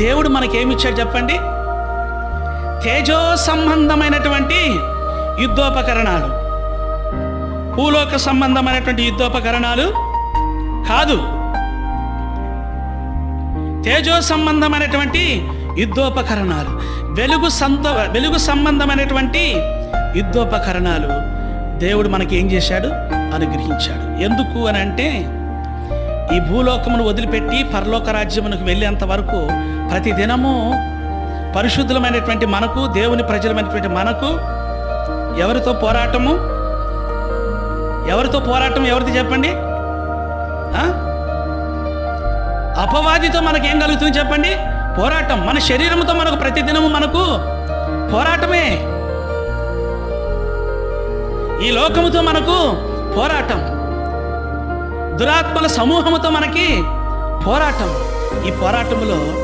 దేవుడు మనకేమిచ్చాడు చెప్పండి? తేజో సంబంధమైనటువంటి యుద్ధోపకరణాలు. భూలోక సంబంధమైనటువంటి యుద్ధోపకరణాలు కాదు. తేజో సంబంధమైనటువంటి యుద్ధోపకరణాలు. వెలుగు సంత వెలుగు సంబంధమైనటువంటి యుద్ధోపకరణాలు దేవుడు మనకి ఏం చేశాడు? అనుగ్రహించాడు. ఎందుకు అని అంటే ఈ భూలోకమును వదిలిపెట్టి పరలోక రాజ్యమునకు వెళ్ళేంత వరకు ప్రతి దినము పరిశుద్ధులమైనటువంటి మనకు దేవుని ప్రజలమైనటువంటి మనకు ఎవరితో పోరాటము? ఎవరితో పోరాటం ఎవరిది చెప్పండి? అపవాదితో మనకి ఏం కలుగుతుంది చెప్పండి? పోరాటం. మన శరీరంతో మనకు ప్రతిదినము మనకు పోరాటమే. ఈ లోకముతో మనకు పోరాటం. దురాత్మల సమూహముతో మనకి పోరాటం. ఈ పోరాటంలో